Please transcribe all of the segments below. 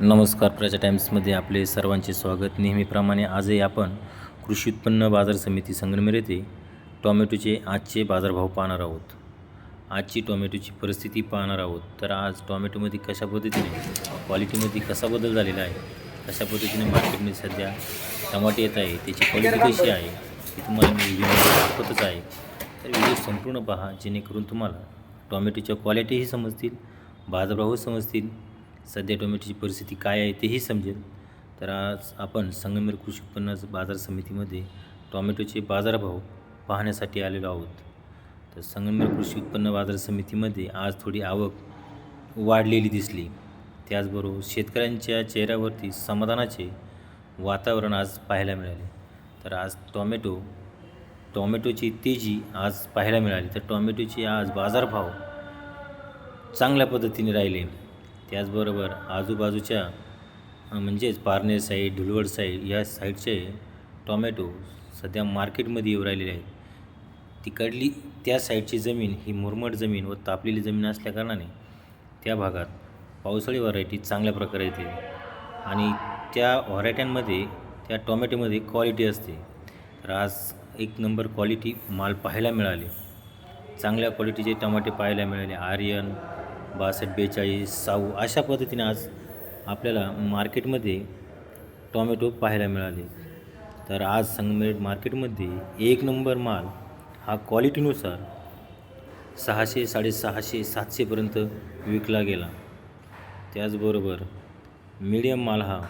नमस्कार प्रजा टाइम्समध्ये आपले सर्वांचे स्वागत. नेहमीप्रमाणे आजही आपण कृषी उत्पन्न बाजार समिती संगमनेर येथे टॉमॅटोचे आजचे बाजारभाव पाहणार आहोत. आजची टॉमॅटोची परिस्थिती पाहणार आहोत. तर आज टॉमॅटोमध्ये कशा पद्धतीने क्वालिटीमध्ये कसा बदल झालेला आहे कशा पद्धतीने मार्केटमध्ये सध्या टमाटे येत आहे त्याची क्वालिटी कशी आहे ती तुम्हाला मी व्हिडिओमध्ये दाखवतच आहे. तर व्हिडिओ संपूर्ण पहा जेणेकरून तुम्हाला टॉमॅटोच्या क्वालिटीही समजतील बाजारभावही समजतील सध्या टोमॅटोची परिस्थिती काय आहे तेही समजेल. तर आज आपण संगमेर कृषी उत्पन्न बाजार समितीमध्ये टॉमॅटोचे बाजारभाव पाहण्यासाठी आलेलो आहोत. तर संगमेर कृषी उत्पन्न बाजार समितीमध्ये आज थोडी आवक वाढलेली दिसली. त्याचबरोबर शेतकऱ्यांच्या चेहऱ्यावरती समाधानाचे वातावरण आज पाहायला मिळाले. तर आज टॉमॅटो टॉमॅटोची तेजी आज पाहायला मिळाली. तर टॉमॅटोचे आज बाजारभाव चांगल्या पद्धतीने राहिले. त्याचबरोबर आजूबाजूच्या म्हणजेच पारनेर साईड धुळवड साईड या साईडचे टॉमॅटो सध्या मार्केटमध्ये येऊ राहिलेले आहेत. तिकडली त्या साईडची जमीन ही मुरमट जमीन व तापलेली जमीन असल्याकारणाने त्या भागात पावसाळी व्हरायटी चांगल्या प्रकारे येते आणि त्या व्हरायट्यांमध्ये त्या टॉमॅटोमध्ये क्वालिटी असते. तर आज एक नंबर क्वालिटी माल पाहायला मिळाले. चांगल्या क्वालिटीचे टमाटे पाहायला मिळाले. आर्यन बासष्ट बेचाळीस साऊ अशा पद्धतीने आज आपल्याला मार्केटमध्ये टॉमॅटो पाहायला मिळाले. तर आज संगमेर मार्केटमध्ये एक नंबर माल हा क्वालिटीनुसार सहाशे साडेसहाशे सातशेपर्यंत विकला गेला. त्याचबरोबर मीडियम माल हा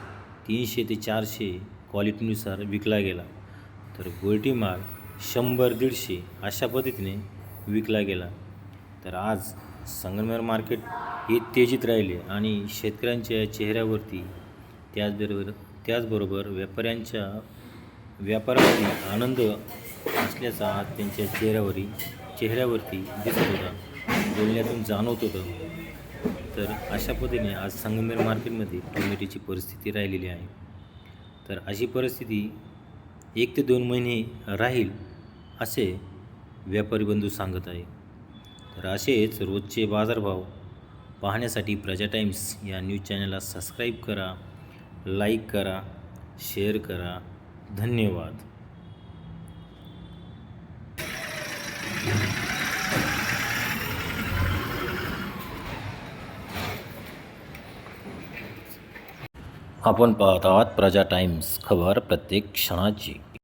तीनशे ते चारशे क्वालिटीनुसार विकला गेला. तर गोल्टी माल शंभर दीडशे अशा पद्धतीने विकला गेला. तर आज संगमनेर मार्केट हे तेजीत राहिले आणि शेतकऱ्यांच्या चेहऱ्यावरती त्याचबरोबर त्याचबरोबर व्यापाऱ्यांच्या व्यापारामध्ये आनंद असल्याचा आज त्यांच्या चेहऱ्यावरी चेहऱ्यावरती दिसत होता. बोलण्यातून जाणवत होतं. तर अशा पद्धतीने आज संगमेर मार्केटमध्ये टोमॅटोची परिस्थिती राहिलेली आहे. तर अशी परिस्थिती एक ते दोन महिने राहील असे व्यापारी बंधू सांगत आहे तर असेच रोजचे बाजारभाव पाहण्यासाठी प्रजा टाइम्स या न्यूज चॅनलला सबस्क्राईब करा लाईक करा शेअर करा. धन्यवाद. आपण पाहत आहात प्रजा टाइम्स खबर प्रत्येक क्षणाची.